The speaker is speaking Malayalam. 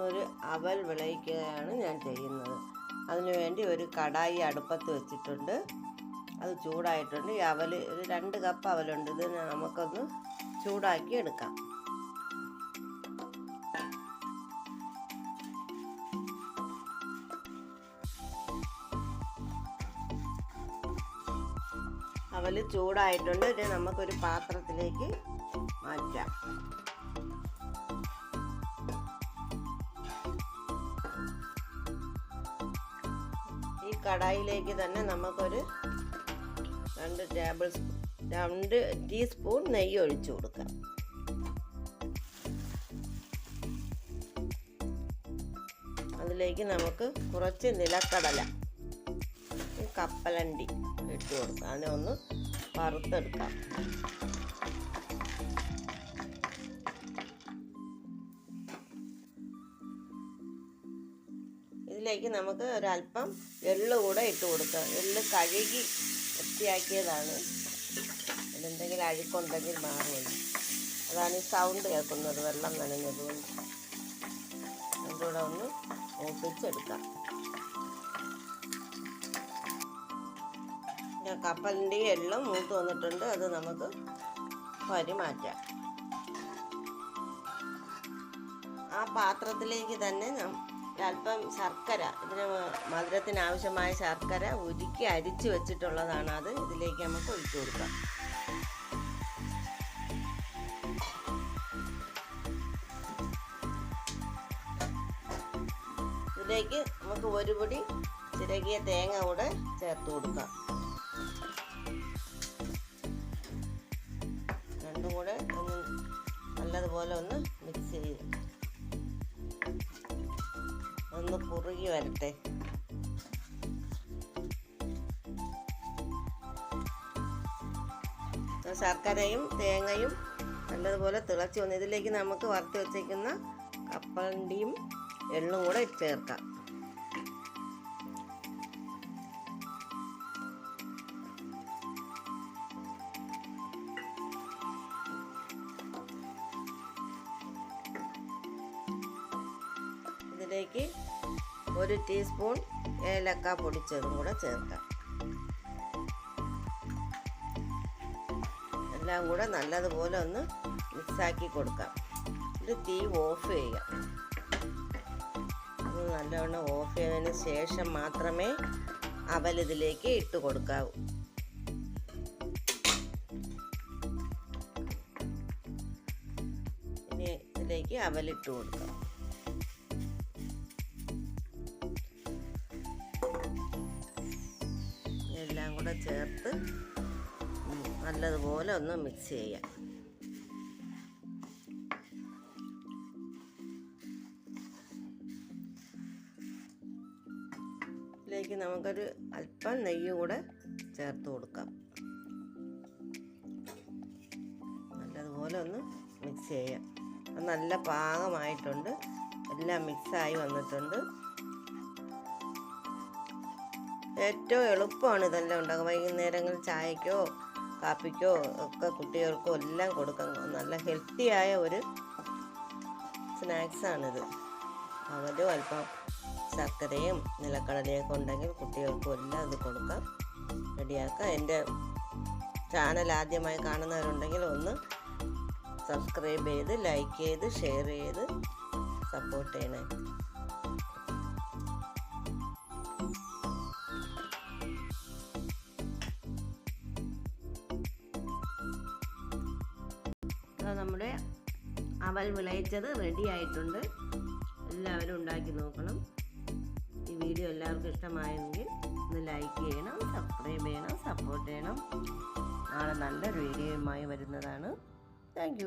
ഇന്നൊരു അവൽ വിളയിക്കുകയാണ് ഞാൻ ചെയ്യുന്നത്. അതിനുവേണ്ടി ഒരു കടായി അടുപ്പത്ത് വെച്ചിട്ടുണ്ട്. അത് ചൂടായിട്ടുണ്ട്. ഈ അവൽ ഒരു രണ്ട് കപ്പ് അവലുണ്ട്. ഇത് നമുക്കൊന്ന് ചൂടാക്കി എടുക്കാം. അവൽ ചൂടായിട്ടുണ്ട്. ഇത് നമുക്കൊരു പാത്രത്തിലേക്ക് മാറ്റാം. കടായിലേക്ക് തന്നെ നമുക്കൊരു രണ്ട് ടേബിൾ സ്പൂൺ രണ്ട് ടീസ്പൂൺ നെയ്യ് ഒഴിച്ചു കൊടുക്കാം. അതിലേക്ക് നമുക്ക് കുറച്ച് നിലക്കടല കപ്പലണ്ടി ഇട്ട് കൊടുക്കാം. അതിനെ ഒന്ന് വറുത്തെടുക്കാം. ഇതിലേക്ക് നമുക്ക് ഒരല്പം എള്ള് കൂടെ ഇട്ട് കൊടുക്കാം. എള്ള് കഴുകി വൃത്തിയാക്കിയതാണ്. അതെന്തെങ്കിലും അഴുക്കുണ്ടെങ്കിൽ മാറുമല്ലോ അതാണ് ഈ സൗണ്ട് കേൾക്കുന്നത്. വെള്ളം നനഞ്ഞത് കൊണ്ട്. അതുകൂടെ കൂടെ ഒന്ന് ഓപ്പിച്ചെടുക്കാം പിന്നെ കപ്പലിന്റെ എള്ളും മൂത്ത് വന്നിട്ടുണ്ട്. അത് നമുക്ക് വരി മാറ്റാം ആ പാത്രത്തിലേക്ക് തന്നെ അല്പം ശർക്കര ഇതിന് മധുരത്തിന് ആവശ്യമായ ശർക്കര ഉരുക്കി അരിച്ചു വെച്ചിട്ടുള്ളതാണ് അത്. ഇതിലേക്ക് നമുക്ക് ഒഴിച്ചു കൊടുക്കാം. ഇതിലേക്ക് നമുക്ക് ഒരു പൊടി ചിരകിയ തേങ്ങ കൂടെ ചേർത്ത് കൊടുക്കാം. രണ്ടും കൂടെ ഒന്ന് നല്ലതുപോലെ ഒന്ന് മിക്സ് ചെയ്ത് ഒന്ന് കുറുകി വരട്ടെ. ശർക്കരയും തേങ്ങയും നല്ലതുപോലെ തിളച്ച് വന്നു ഇതിലേക്ക് നമുക്ക് വറുത്ത് വെച്ചേക്കുന്ന കപ്പലണ്ടിയും എള്ളും കൂടെ ചേർക്കാം. ഇതിലേക്ക് ഒരു ടീസ്പൂൺ ഏലക്ക പൊടിച്ചതും കൂടെ ചേർക്കാം. എല്ലാം കൂടെ നല്ലതുപോലെ ഒന്ന് മിക്സാക്കി കൊടുക്കാം. ഇത് തീ ഓഫ് ചെയ്യാം. നല്ലവണ്ണം ഓഫ് ചെയ്തതിന് ശേഷം മാത്രമേ അവൽ ഇതിലേക്ക് ഇട്ട് കൊടുക്കാവൂ. ഇനി ഇതിലേക്ക് അവലിട്ട് കൊടുക്കാം. എല്ലാം കൂടെ ചേർത്ത് നല്ലതുപോലെ ഒന്ന് മിക്സ് ചെയ്യാം. ഇതിലേക്ക് നമുക്കൊരു അല്പം നെയ്യ് കൂടെ ചേർത്ത് കൊടുക്കാം. നല്ലതുപോലെ ഒന്ന് മിക്സ് ചെയ്യാം. നല്ല പാകമായിട്ടുണ്ട്. എല്ലാം മിക്സായി വന്നിട്ടുണ്ട്. ഏറ്റവും എളുപ്പമാണ് ഇതെല്ലാം ഉണ്ടാക്കുക വൈകുന്നേരങ്ങളിൽ ചായക്കോ കാപ്പിക്കോ ഒക്കെ കുട്ടികൾക്കോ എല്ലാം കൊടുക്കാൻ നല്ല ഹെൽത്തിയായ ഒരു സ്നാക്സാണിത് അവരും അല്പം ശർക്കരയും നിലക്കടലയൊക്കെ ഉണ്ടെങ്കിൽ കുട്ടികൾക്കും എല്ലാം ഇത് കൊടുക്കാം. റെഡിയാക്കാം. എന്റെ ചാനൽ ആദ്യമായി കാണുന്നവരുണ്ടെങ്കിൽ ഒന്ന് സബ്സ്ക്രൈബ് ചെയ്ത് ലൈക്ക് ചെയ്ത് ഷെയർ ചെയ്ത് സപ്പോർട്ട് ചെയ്യണേ. അത് നമ്മുടെ അവൽ വിളയിച്ചത് റെഡി ആയിട്ടുണ്ട്. എല്ലാവരും ഉണ്ടാക്കി നോക്കണം. ഈ വീഡിയോ എല്ലാവർക്കും ഇഷ്ടമായെങ്കിൽ ഒന്ന് ലൈക്ക് ചെയ്യണം സബ്സ്ക്രൈബ് ചെയ്യണം സപ്പോർട്ട് ചെയ്യണം. നാളെ നല്ലൊരു വീഡിയോയുമായി വരുന്നതാണ്. താങ്ക്